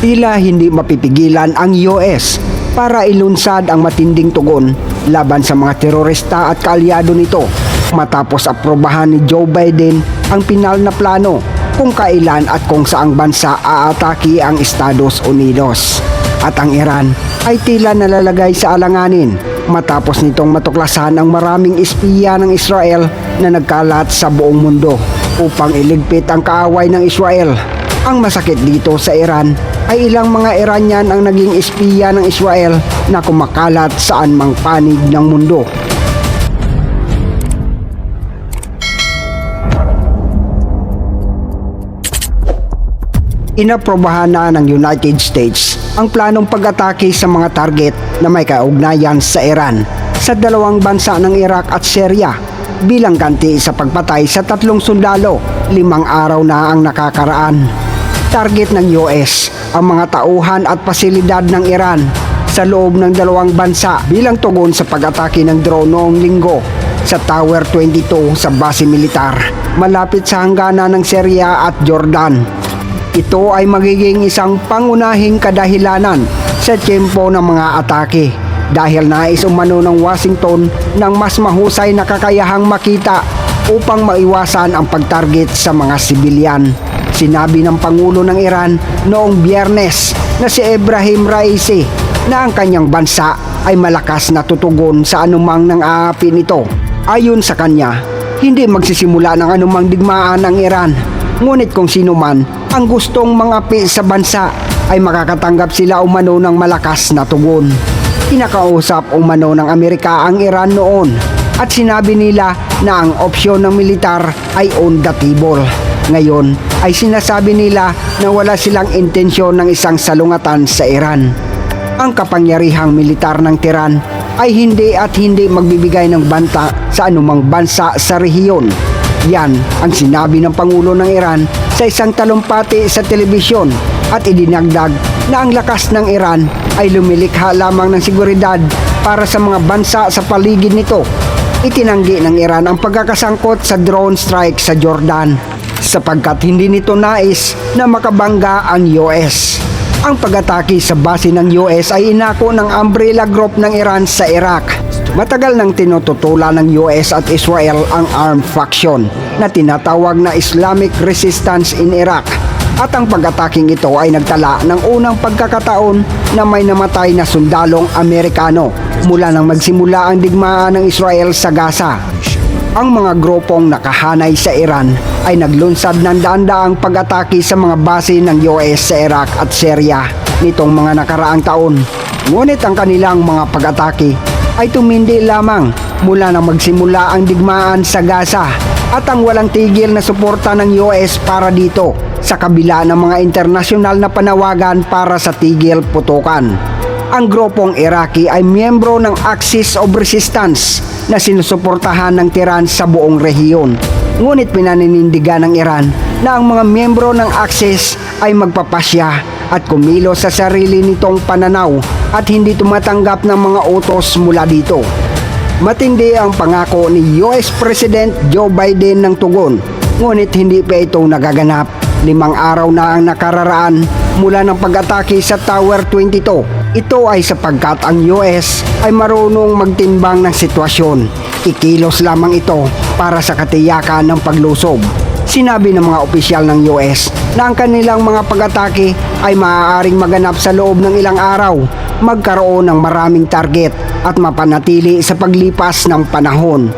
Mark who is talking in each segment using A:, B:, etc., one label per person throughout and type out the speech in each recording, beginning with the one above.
A: Tila hindi mapipigilan ang US para ilunsad ang matinding tugon laban sa mga terorista at kaalyado nito matapos aprobahan ni Joe Biden ang pinal na plano kung kailan at kung saang bansa aatake ang Estados Unidos. At ang Iran ay tila nalalagay sa alanganin matapos nitong matuklasan ang maraming espiya ng Israel na nagkalat sa buong mundo upang iligpit ang kaaway ng Israel. Ang masakit dito sa Iran ay ilang mga Iranian ang naging espiya ng Israel na kumakalat saan mang panig ng mundo. Inaprobahan na ng United States ang planong pag-atake sa mga target na may kaugnayan sa Iran sa dalawang bansa ng Iraq at Syria bilang ganti sa pagpatay sa tatlong sundalo limang araw na ang nakakaraan. Target ng US ang mga tauhan at pasilidad ng Iran sa loob ng dalawang bansa bilang tugon sa pag-atake ng drone noong linggo sa Tower 22 sa base militar malapit sa hangganan ng Syria at Jordan. Ito ay magiging isang pangunahing kadahilanan sa tiyempo ng mga atake dahil nais umano ng Washington ng mas mahusay na kakayahang makita upang maiwasan ang pagtarget sa mga sibilyan. Sinabi ng Pangulo ng Iran noong biyernes na si Ibrahim Raisi na ang kanyang bansa ay malakas na tutugon sa anumang nang aapi nito. Ayon sa kanya, hindi magsisimula ng anumang digmaan ang Iran. Ngunit kung sino man ang gustong mangapi sa bansa ay makakatanggap sila umano ng malakas na tugon. Kinakausap umano ng Amerika ang Iran noon at sinabi nila na ang opsyon ng militar ay on the table. Ngayon ay sinasabi nila na wala silang intensyon ng isang salungatan sa Iran. Ang kapangyarihang militar ng Tiran ay hindi at hindi magbibigay ng banta sa anumang bansa sa rehiyon. Yan ang sinabi ng Pangulo ng Iran sa isang talumpati sa telebisyon at idinagdag na ang lakas ng Iran ay lumilikha lamang ng seguridad para sa mga bansa sa paligid nito. Itinanggi ng Iran ang pagkakasangkot sa drone strike sa Jordan sapagkat hindi nito nais na makabangga ang US. Ang pag-atake sa base ng US ay inako ng umbrella group ng Iran sa Iraq. Matagal nang tinututulan ng US at Israel ang armed faction na tinatawag na Islamic Resistance in Iraq. At ang pag-ataking ito ay nagtala ng unang pagkakataon na may namatay na sundalong Amerikano mula nang magsimula ang digmaan ng Israel sa Gaza. Ang mga grupong nakahanay sa Iran ay naglunsad ng daan-daang pag-atake sa mga base ng US sa Iraq at Syria nitong mga nakaraang taon. Ngunit ang kanilang mga pag-atake ay tumindi lamang mula nang magsimula ang digmaan sa Gaza at ang walang tigil na suporta ng US para dito sa kabila ng mga internasyonal na panawagan para sa tigil putukan. Ang grupong Iraqi ay miyembro ng Axis of Resistance na sinusuportahan ng Tiran sa buong rehiyon. Ngunit pinaninindigan ng Iran na ang mga miyembro ng Axis ay magpapasya at kumilos sa sarili nitong pananaw at hindi tumatanggap ng mga utos mula dito. Matindi ang pangako ni US President Joe Biden ng tugon, ngunit hindi pa ito nagaganap. Limang araw na ang nakararaan mula ng pag-atake sa Tower 22. Ito ay sapagkat ang US ay marunong magtimbang ng sitwasyon. Ikilos lamang ito para sa katiyakan ng paglusob. Sinabi ng mga opisyal ng US na ang kanilang mga pag-atake ay maaaring maganap sa loob ng ilang araw, magkaroon ng maraming target at mapanatili sa paglipas ng panahon.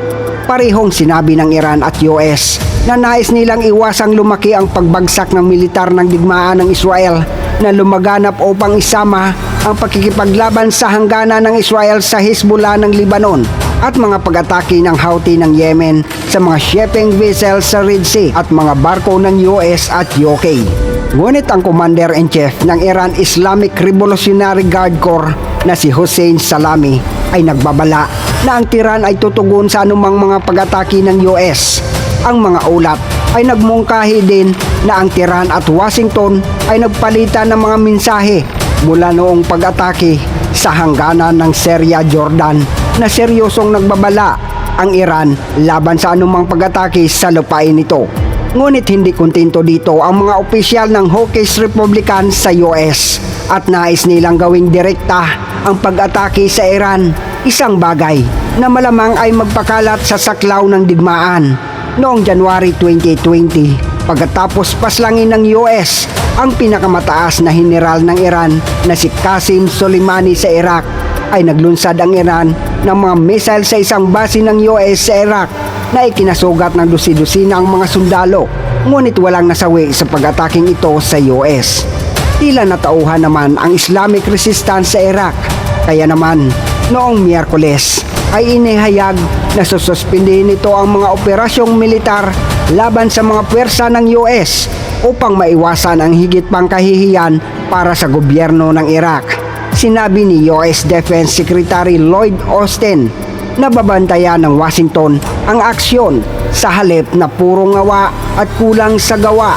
A: Parehong sinabi ng Iran at US na nais nilang iwasang lumaki ang pagbagsak ng militar ng digmaan ng Israel na lumaganap upang isama ang pakikipaglaban sa hangganan ng Israel sa Hezbollah ng Lebanon at mga pag-atake ng Houthi ng Yemen sa mga shipping vessels sa Red Sea at mga barko ng US at UK. Ngunit ang Commander-in-Chief ng Iran Islamic Revolutionary Guard Corps na si Hussein Salami ay nagbabala na ang Tiran ay tutugon sa anumang mga pag-atake ng US. Ang mga ulat ay nagmungkahi din na ang Tiran at Washington ay nagpalitan ng mga mensahe mula noong pag-atake sa hangganan ng Syria Jordan na seryosong nagbabala ang Iran laban sa anumang pag-atake sa lupain nito. Ngunit hindi kontento dito ang mga opisyal ng Hawkeyes Republican sa US at nais nilang gawing direkta ang pag-atake sa Iran, isang bagay na malamang ay magpakalat sa saklaw ng digmaan noong January 2020 pagkatapos paslangin ng US ang pinakamataas na general ng Iran na si Qasim Soleimani sa Iraq ay naglunsad ang Iran ng mga missile sa isang base ng US sa Iraq na ikinasugat ng dusi-dusina ang mga sundalo ngunit walang nasawi sa pag-ataking ito sa US. Tila natauhan naman ang Islamic resistance sa Iraq kaya naman noong Miyerkules ay inihayag na sususpindihin ito ang mga operasyong militar laban sa mga puwersa ng US upang maiwasan ang higit pang kahihiyan para sa gobyerno ng Iraq. Sinabi ni US Defense Secretary Lloyd Austin na babantayan ng Washington ang aksyon sa halip na puro ngawa at kulang sa gawa.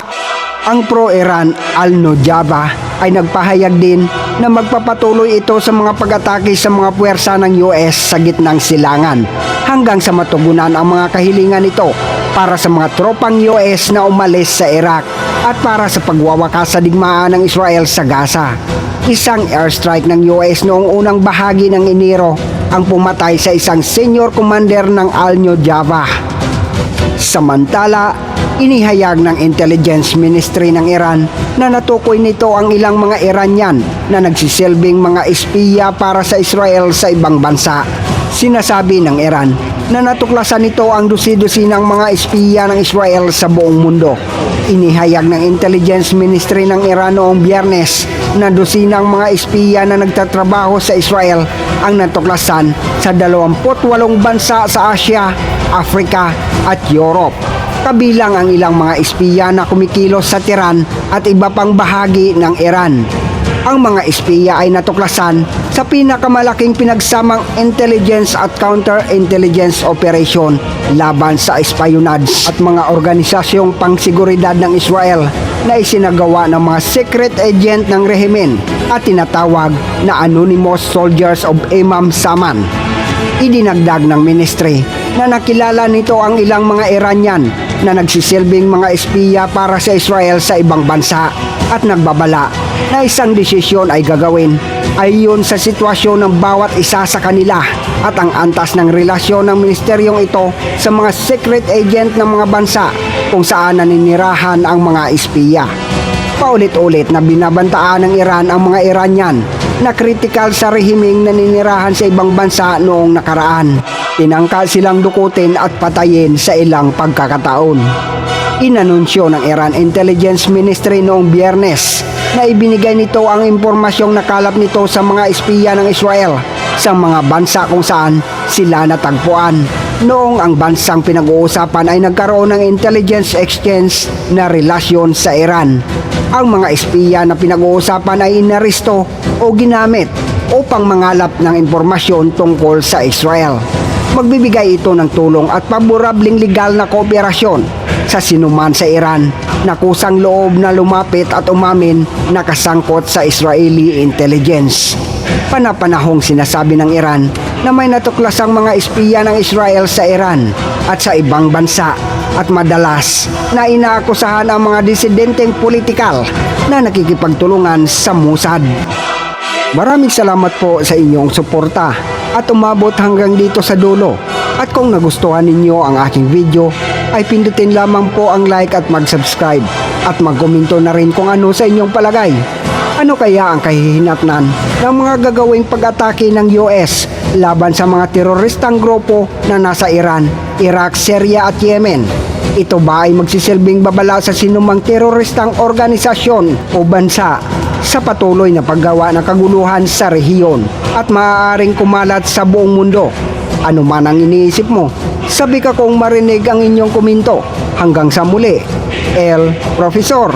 A: Ang pro-Iran Al-Nujaba ay nagpahayag din na magpapatuloy ito sa mga pag-atake sa mga puwersa ng US sa gitnang silangan hanggang sa matugunan ang mga kahilingan nito para sa mga tropang US na umalis sa Iraq at para sa pagwawakas sa digmaan ng Israel sa Gaza. Isang airstrike ng US noong unang bahagi ng Enero ang pumatay sa isang senior commander ng Al-Nujaba. Samantala, inihayag ng Intelligence Ministry ng Iran na natukoy nito ang ilang mga Iranian na nagsisilbing mga espiya para sa Israel sa ibang bansa. Sinasabi ng Iran na natuklasan nito ang dusi-dusi ng mga espiya ng Israel sa buong mundo. Inihayag ng Intelligence Ministry ng Iran noong biyernes na dusinang mga espiya na nagtatrabaho sa Israel ang natuklasan sa 28 bansa sa Asia, Africa at Europe kabilang ang ilang mga espiya na kumikilos sa Tiran at iba pang bahagi ng Iran. Ang mga espiya ay natuklasan sa pinakamalaking pinagsamang intelligence at counter-intelligence operation laban sa espionage at mga organisasyong pangsiguridad ng Israel na isinagawa ng mga secret agent ng rehimen at tinatawag na Anonymous Soldiers of Imam Saman. Idinagdag ng ministry na nakilala nito ang ilang mga Iranian na nagsisilbing mga espiya para sa Israel sa ibang bansa at nagbabala na isang desisyon ay gagawin ayon sa sitwasyon ng bawat isa sa kanila at ang antas ng relasyon ng ministeryong ito sa mga secret agent ng mga bansa kung saan naninirahan ang mga espiya. Paulit-ulit na binabantaan ng Iran ang mga Iranian na kritikal sa rehimeng naninirahan sa ibang bansa noong nakaraan. Tinangka silang dukutin at patayin sa ilang pagkakataon. Inanunsyo ng Iran Intelligence Ministry noong biyernes na ibinigay nito ang impormasyong nakalap nito sa mga espiya ng Israel sa mga bansa kung saan sila natagpuan. Noong ang bansang pinag-uusapan ay nagkaroon ng intelligence exchange na relasyon sa Iran. Ang mga espiya na pinag-uusapan ay inaresto o ginamit upang mangalap ng impormasyon tungkol sa Israel. Magbibigay ito ng tulong at paborabling legal na kooperasyon sa sinuman sa Iran na kusang loob na lumapit at umamin na kasangkot sa Israeli intelligence. Panapanahong sinasabi ng Iran na may natuklasang mga espiya ng Israel sa Iran at sa ibang bansa at madalas na inaakusahan ang mga disidenteng politikal na nakikipagtulungan sa Mossad. Maraming salamat po sa inyong suporta at umabot hanggang dito sa dulo. At kung nagustuhan ninyo ang aking video, ay pindutin lamang po ang like at mag-subscribe at magkomento na rin kung ano sa inyong palagay. Ano kaya ang kahihinatnan ng mga gagawing pag-atake ng US laban sa mga teroristang grupo na nasa Iran, Iraq, Syria at Yemen? Ito ba ay magsisilbing babala sa sinumang teroristang organisasyon o bansa sa patuloy na paggawa ng kaguluhan sa rehiyon at maaaring kumalat sa buong mundo? Ano man ang iniisip mo, sabi ka kong marinig ang inyong komento. Hanggang sa muli, El Profesor.